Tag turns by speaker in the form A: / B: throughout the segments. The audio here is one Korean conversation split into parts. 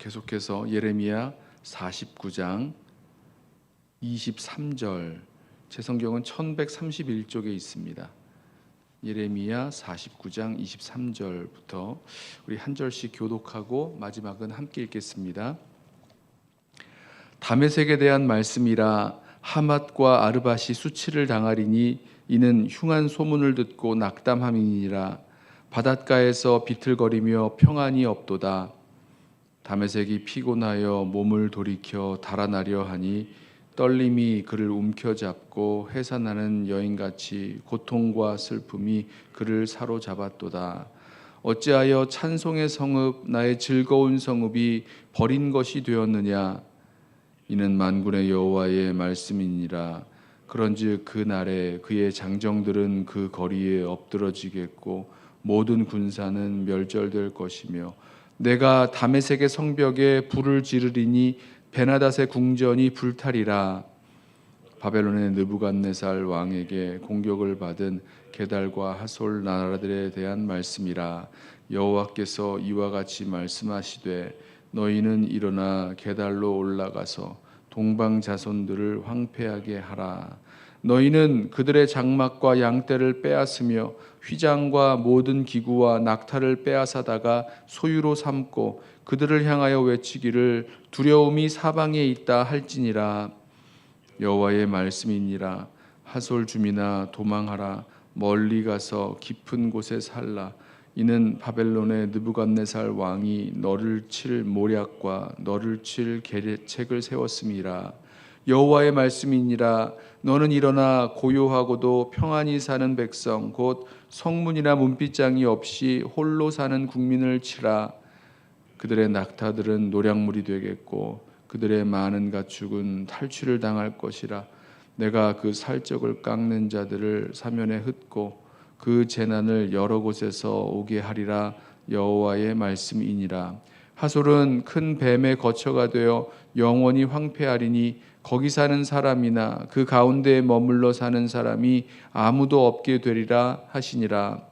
A: 계속해서 예레미야 49장 23절 제 성경은 1131쪽에 있습니다. 예레미야 49장 23절부터 우리 한 절씩 교독하고 마지막은 함께 읽겠습니다. 다메섹에 대한 말씀이라 하맛과 아르밧이 수치를 당하리니 이는 흉한 소문을 듣고 낙담함이니라 바닷가에서 비틀거리며 평안이 없도다 다메섹이 피곤하여 몸을 돌이켜 달아나려 하니 떨림이 그를 움켜잡고 해산하는 여인같이 고통과 슬픔이 그를 사로잡았도다. 어찌하여 찬송의 성읍 나의 즐거운 성읍이 버린 것이 되었느냐? 이는 만군의 여호와의 말씀이니라. 그런즉 그 날에 그의 장정들은 그 거리에 엎드러지겠고 모든 군사는 멸절될 것이며 내가 다메섹의 성벽에 불을 지르리니 베나닷의 궁전이 불탈이라. 바벨론의 느부갓네살 왕에게 공격을 받은 게달과 하솔 나라들에 대한 말씀이라. 여호와께서 이와 같이 말씀하시되 너희는 일어나 게달로 올라가서 동방 자손들을 황폐하게 하라 너희는 그들의 장막과 양떼를 빼앗으며 휘장과 모든 기구와 낙타를 빼앗아다가 소유로 삼고 그들을 향하여 외치기를 두려움이 사방에 있다 할지니라. 여호와의 말씀이니라. 하솔 주민아 도망하라. 멀리 가서 깊은 곳에 살라. 이는 바벨론의 느부갓네살 왕이 너를 칠 모략과 너를 칠 계책을 세웠음이라 여호와의 말씀이니라. 너는 일어나 고요하고도 평안히 사는 백성 곧 성문이나 문빗장이 없이 홀로 사는 국민을 치라. 그들의 낙타들은 노량물이 되겠고 그들의 많은 가축은 탈취를 당할 것이라. 내가 그 살적을 깎는 자들을 사면에 흩고 그 재난을 여러 곳에서 오게 하리라. 여호와의 말씀이니라. 하솔은 큰 뱀의 거처가 되어 영원히 황폐하리니 거기 사는 사람이나 그 가운데에 머물러 사는 사람이 아무도 없게 되리라 하시니라.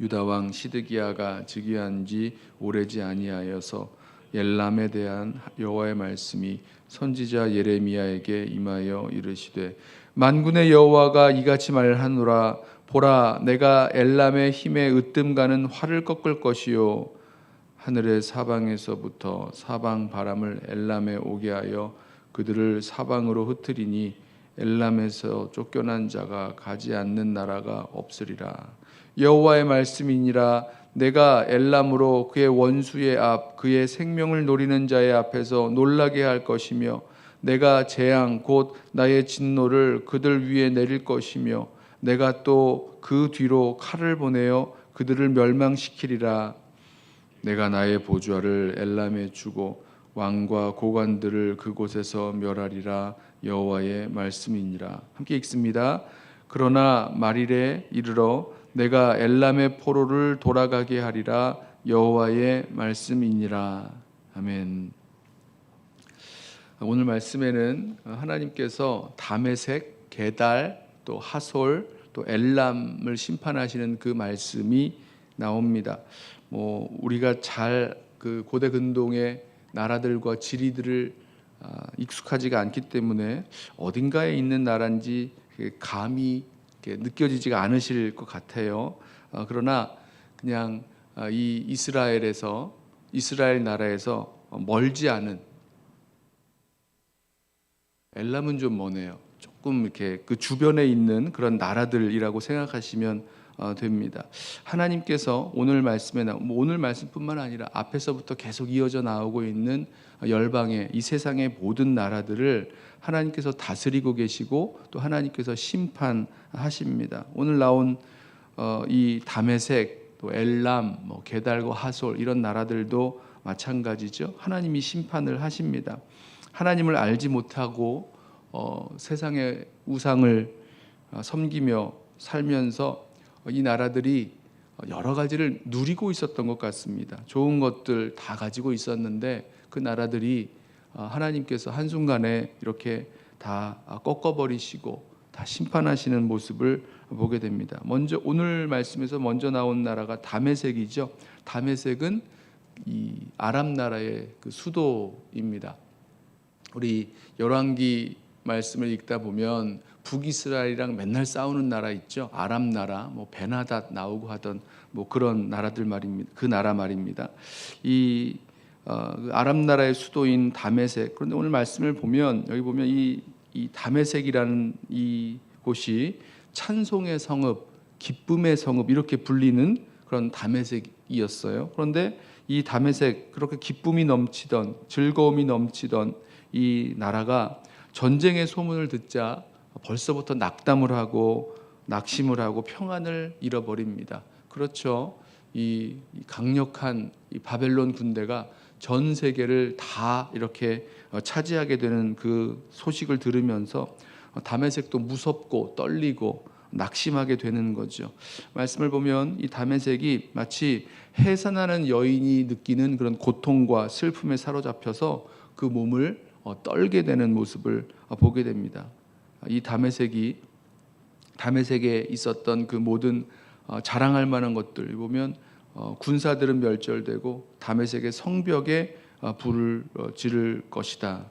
A: 유다 왕 시드기야가 즉위한 지 오래지 아니하여서 엘람에 대한 여호와의 말씀이 선지자 예레미야에게 임하여 이르시되 만군의 여호와가 이같이 말하노라. 보라 내가 엘람의 힘에 으뜸가는 활을 꺾을 것이요. 하늘의 사방에서부터 사방 바람을 엘람에 오게 하여 그들을 사방으로 흩으리니 엘람에서 쫓겨난 자가 가지 않는 나라가 없으리라. 여호와의 말씀이니라. 내가 엘람으로 그의 원수의 앞 그의 생명을 노리는 자의 앞에서 놀라게 할 것이며 내가 재앙 곧 나의 진노를 그들 위에 내릴 것이며 내가 또 그 뒤로 칼을 보내어 그들을 멸망시키리라. 내가 나의 보좌를 엘람에 주고 왕과 고관들을 그곳에서 멸하리라 여호와의 말씀이니라 함께 읽습니다 그러나 말일에 이르러 내가 엘람의 포로를 돌아가게 하리라 여호와의 말씀이니라 아멘. 오늘 말씀에는 하나님께서 다메색, 게달, 또 하솔, 또 엘람을 심판하시는 그 말씀이 나옵니다. 뭐 우리가 잘 그 고대 근동의 나라들과 지리들을 아, 익숙하지가 않기 때문에 어딘가에 있는 나라인지 감이 느껴지지가 않으실 것 같아요. 어, 그러나 그냥 아, 이 이스라엘에서 이스라엘 나라에서 멀지 않은 엘람은 좀 머네요. 조금 이렇게 그 주변에 있는 그런 나라들이라고 생각하시면 어, 됩니다. 하나님께서 오늘 말씀에 나뭐 오늘 말씀뿐만 아니라 앞에서부터 계속 이어져 나오고 있는 열방의 이 세상의 모든 나라들을 하나님께서 다스리고 계시고 또 하나님께서 심판하십니다. 오늘 나온 어, 이 다메섹, 또 엘람, 뭐 게달과 하솔 이런 나라들도 마찬가지죠. 하나님이 심판을 하십니다. 하나님을 알지 못하고 어, 세상의 우상을 어, 섬기며 살면서 이 나라들이 여러 가지를 누리고 있었던 것 같습니다. 좋은 것들 다 가지고 있었는데 그 나라들이 어, 하나님께서 한순간에 이렇게 다 꺾어버리시고 다 심판하시는 모습을 보게 됩니다. 먼저 오늘 말씀에서 먼저 나온 나라가 다메섹이죠. 다메섹은 이 아람 나라의 그 수도입니다. 우리 열왕기 말씀을 읽다 보면 북이스라엘이랑 맨날 싸우는 나라 있죠. 아람 나라, 뭐 베나닷 나오고 하던 뭐 그런 나라들 말입니다. 그 나라 말입니다. 이 어, 그 아람 나라의 수도인 다메섹. 그런데 오늘 말씀을 보면 여기 보면 이, 이 다메섹이라는 이 곳이 찬송의 성읍, 기쁨의 성읍 이렇게 불리는 그런 다메섹이었어요. 그런데 이 다메섹 그렇게 기쁨이 넘치던 즐거움이 넘치던 이 나라가 전쟁의 소문을 듣자 벌써부터 낙담을 하고 낙심을 하고 평안을 잃어버립니다. 그렇죠. 이 강력한 이 바벨론 군대가 전 세계를 다 이렇게 어, 차지하게 되는 그 소식을 들으면서 어, 다메섹도 무섭고 떨리고 낙심하게 되는 거죠. 말씀을 보면 이 다메섹이 마치 해산하는 여인이 느끼는 그런 고통과 슬픔에 사로잡혀서 그 몸을 어, 떨게 되는 모습을 보게 됩니다. 이 다메섹이 다메섹에 있었던 그 모든 자랑할 만한 것들 보면 어, 군사들은 멸절되고 다메섹의 성벽에 어, 불을 어, 지를 것이다.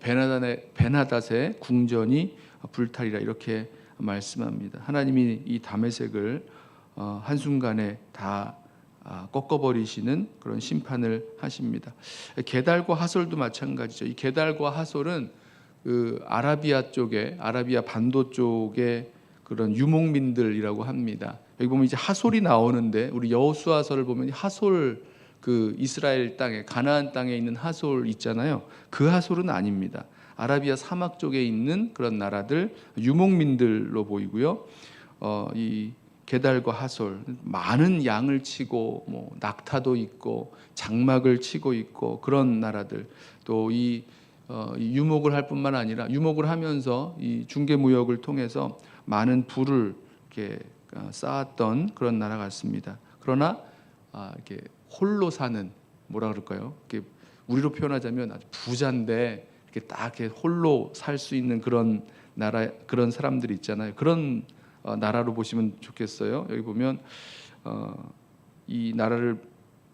A: 베나닷의 베나닷의 궁전이 불탈이라 이렇게 말씀합니다. 하나님이 이 다메섹을 한 순간에 다 아, 꺾어버리시는 그런 심판을 하십니다. 게달과 하솔도 마찬가지죠. 이 게달과 하솔은 그 아라비아 쪽에 아라비아 반도 쪽에 그런 유목민들이라고 합니다. 여기 보면 이제 하솔이 나오는데 우리 여호수아서를 보면 하솔 그 이스라엘 땅에 가나안 땅에 있는 하솔 있잖아요. 그 하솔은 아닙니다. 아라비아 사막 쪽에 있는 그런 나라들 유목민들로 보이고요. 어, 이 게달과 하솔 많은 양을 치고 뭐 낙타도 있고 장막을 치고 있고 그런 나라들 또이 어, 유목을 할 뿐만 아니라 유목을 하면서 이 중개 무역을 통해서 많은 부를 이렇게 어, 쌓았던 그런 나라 같습니다. 그러나 아, 이렇게 홀로 사는 뭐라 그럴까요? 이렇게 우리로 표현하자면 아주 부자인데 이렇게 딱 이렇게 홀로 살 수 있는 그런 나라 그런 사람들이 있잖아요. 그런 어, 나라로 보시면 좋겠어요. 여기 보면 어, 이 나라를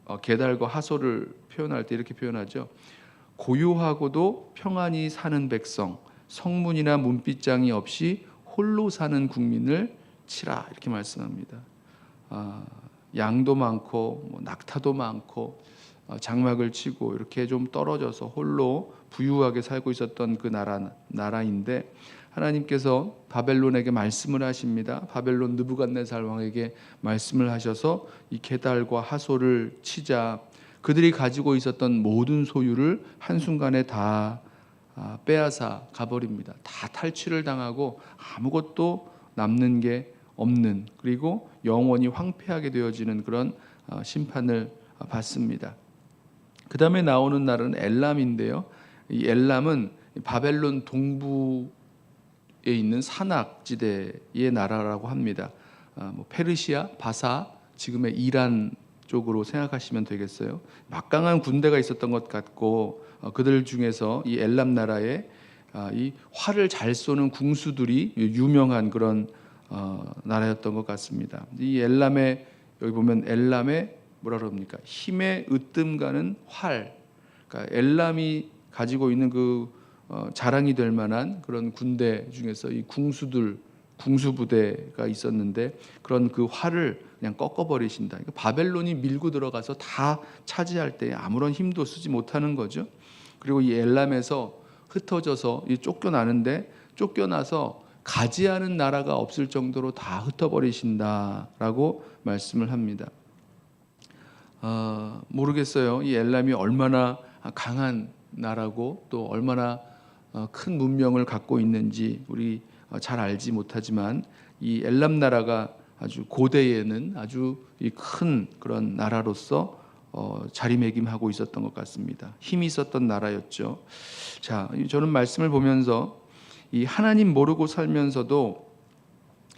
A: 어, 게달과 하소를 표현할 때 이렇게 표현하죠. 고요하고도 평안히 사는 백성, 성문이나 문빗장이 없이 홀로 사는 국민을 치라 이렇게 말씀합니다. 아, 양도 많고 뭐 낙타도 많고 어, 장막을 치고 이렇게 좀 떨어져서 홀로 부유하게 살고 있었던 그 나라 나라인데 하나님께서 바벨론에게 말씀을 하십니다. 바벨론 느부갓네살 왕에게 말씀을 하셔서 이 게달과 하소를 치자 그들이 가지고 있었던 모든 소유를 한 순간에 다 아, 빼앗아 가버립니다. 다 탈취를 당하고 아무것도 남는 게 없는 그리고 영원히 황폐하게 되어지는 그런 어, 심판을 받습니다. 그 다음에 나오는 나라는 엘람인데요. 이 엘람은 바벨론 동부에 있는 산악지대의 나라라고 합니다. 아, 뭐 페르시아, 바사, 지금의 이란 쪽으로 생각하시면 되겠어요. 막강한 군대가 있었던 것 같고 어, 그들 중에서 이 엘람 나라에 아, 이 활을 잘 쏘는 궁수들이 유명한 그런 어, 나라였던 것 같습니다. 이 엘람의 여기 보면 엘람의 뭐라 그럽니까? 힘에 으뜸가는 활. 그러니까 엘람이 가지고 있는 그 어, 자랑이 될 만한 그런 군대 중에서 이 궁수들 궁수 부대가 있었는데 그런 그 활을 그냥 꺾어 버리신다. 그러니까 바벨론이 밀고 들어가서 다 차지할 때 아무런 힘도 쓰지 못하는 거죠. 그리고 이 엘람에서 흩어져서 쫓겨나는데 쫓겨나서 가지 않은 나라가 없을 정도로 다 흩어버리신다라고 말씀을 합니다. 어, 모르겠어요. 이 엘람이 얼마나 강한 나라고 또 얼마나 어, 큰 문명을 갖고 있는지 우리 어, 잘 알지 못하지만 이 엘람 나라가 아주 고대에는 아주 큰 그런 나라로서 어, 자리매김하고 있었던 것 같습니다. 힘이 있었던 나라였죠. 자, 저는 말씀을 보면서 이 하나님 모르고 살면서도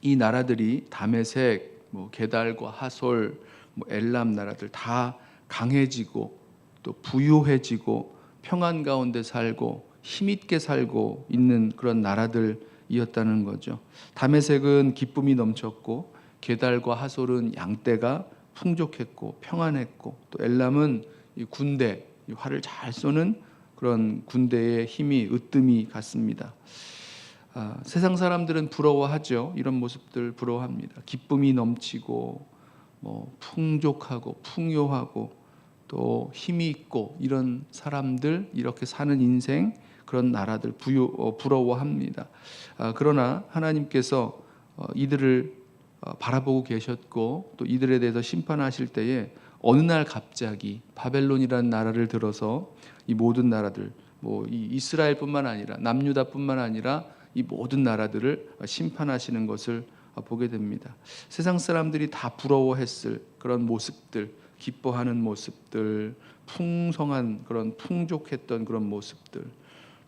A: 이 나라들이 다메섹, 뭐 게달과 하솔, 뭐 엘람 나라들 다 강해지고 또 부유해지고 평안 가운데 살고 힘 있게 살고 있는 그런 나라들이었다는 거죠. 다메섹은 기쁨이 넘쳤고 게달과 하솔은 양떼가 풍족했고 평안했고 또 엘람은 이 군대, 이 활을 잘 쏘는 그런 군대의 힘이 으뜸이 같습니다. 아, 세상 사람들은 부러워하죠. 이런 모습들 부러워합니다. 기쁨이 넘치고 뭐 풍족하고 풍요하고 또 힘이 있고 이런 사람들 이렇게 사는 인생 그런 나라들 부요, 어, 부러워합니다. 아, 그러나 하나님께서 어, 이들을 어, 바라보고 계셨고 또 이들에 대해서 심판하실 때에 어느 날 갑자기 바벨론이라는 나라를 들어서 이 모든 나라들 뭐 이 이스라엘뿐만 아니라 남유다뿐만 아니라 이 모든 나라들을 심판하시는 것을 보게 됩니다. 세상 사람들이 다 부러워했을 그런 모습들, 기뻐하는 모습들, 풍성한 그런 풍족했던 그런 모습들,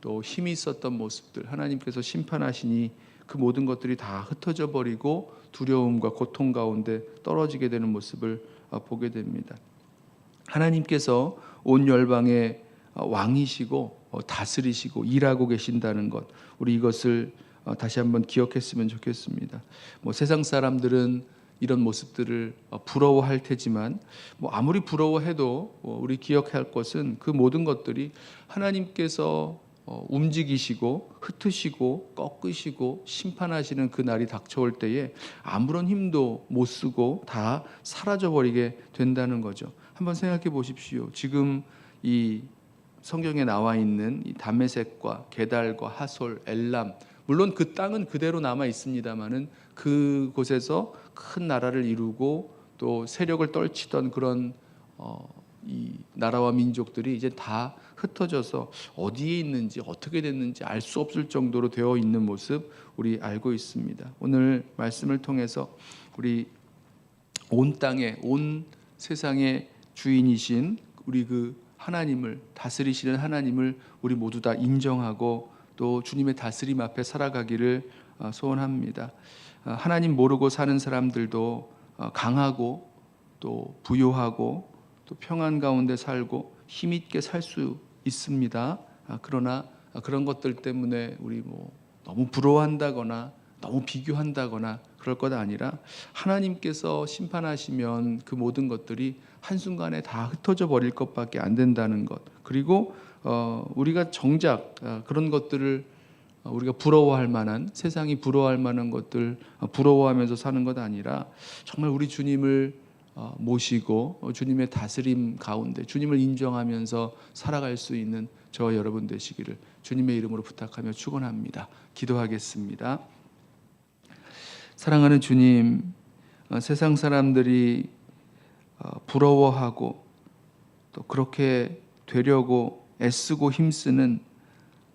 A: 또 힘이 있었던 모습들, 하나님께서 심판하시니 그 모든 것들이 다 흩어져 버리고 두려움과 고통 가운데 떨어지게 되는 모습을 보게 됩니다. 하나님께서 온 열방의 왕이시고 어, 다스리시고 일하고 계신다는 것, 우리 이것을 어, 다시 한번 기억했으면 좋겠습니다. 뭐 세상 사람들은 이런 모습들을 어, 부러워할 테지만 뭐 아무리 부러워해도 우리 기억해야 할 것은 그 모든 것들이 하나님께서 움직이시고 흩으시고 꺾으시고 심판하시는 그 날이 닥쳐올 때에 아무런 힘도 못 쓰고 다 사라져 버리게 된다는 거죠. 한번 생각해 보십시오. 지금 이 성경에 나와 있는 이 담메색과 게달과 하솔, 엘람 물론 그 땅은 그대로 남아 있습니다만은 그곳에서 큰 나라를 이루고 또 세력을 떨치던 그런 어, 이 나라와 민족들이 이제 다 흩어져서 어디에 있는지 어떻게 됐는지 알 수 없을 정도로 되어 있는 모습 우리 알고 있습니다. 오늘 말씀을 통해서 우리 온 땅에 온 세상의 주인이신 우리 그 하나님을 다스리시는 하나님을 우리 모두 다 인정하고 또 주님의 다스림 앞에 살아가기를 어, 소원합니다. 어, 하나님 모르고 사는 사람들도 어, 강하고 또 부요하고 또 평안 가운데 살고 힘 있게 살 수 있습니다. 아, 그러나 그런 것들 때문에 우리 뭐 너무 부러워한다거나 너무 비교한다거나 그럴 것 아니라 하나님께서 심판하시면 그 모든 것들이 한순간에 다 흩어져 버릴 것밖에 안 된다는 것. 그리고 어, 우리가 정작 어, 그런 것들을 어, 우리가 부러워할 만한 세상이 부러워할 만한 것들 어, 부러워하면서 사는 것 아니라 정말 우리 주님을 어, 모시고 어, 주님의 다스림 가운데 주님을 인정하면서 살아갈 수 있는 저 여러분 되시기를 주님의 이름으로 부탁하며 축원합니다. 기도하겠습니다. 사랑하는 주님, 어, 세상 사람들이 어, 부러워하고 또 그렇게 되려고 애쓰고 힘쓰는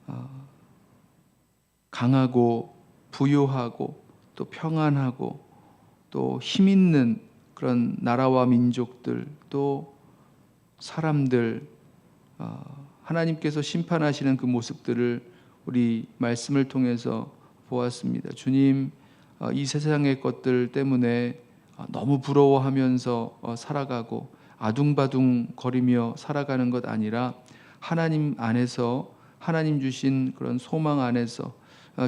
A: 어, 강하고 부유하고 또 평안하고 또 힘 있는 그런 나라와 민족들 또 사람들 하나님께서 심판하시는 그 모습들을 우리 말씀을 통해서 보았습니다. 주님 어, 이 세상의 것들 때문에 어, 너무 부러워하면서 어, 살아가고 아둥바둥 거리며 살아가는 것 아니라 하나님 안에서 하나님 주신 그런 소망 안에서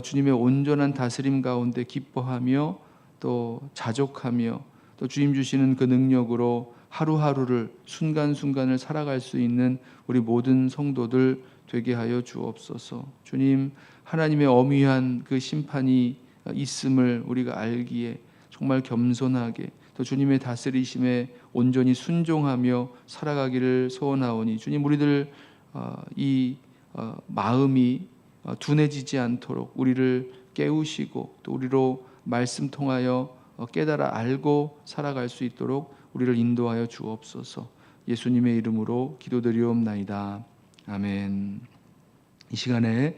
A: 주님의 온전한 다스림 가운데 기뻐하며 또 자족하며 또 주님 주시는 그 능력으로 하루하루를 순간순간을 살아갈 수 있는 우리 모든 성도들 되게 하여 주옵소서. 주님 하나님의 어미한 그 심판이 있음을 우리가 알기에 정말 겸손하게 또 주님의 다스리심에 온전히 순종하며 살아가기를 소원하오니 주님 우리들 어, 이 어, 마음이 어, 둔해지지 않도록 우리를 깨우시고 또 우리로 말씀 통하여 깨달아 알고 살아갈 수 있도록 우리를 인도하여 주옵소서. 예수님의 이름으로 기도드리옵나이다. 아멘. 이 시간에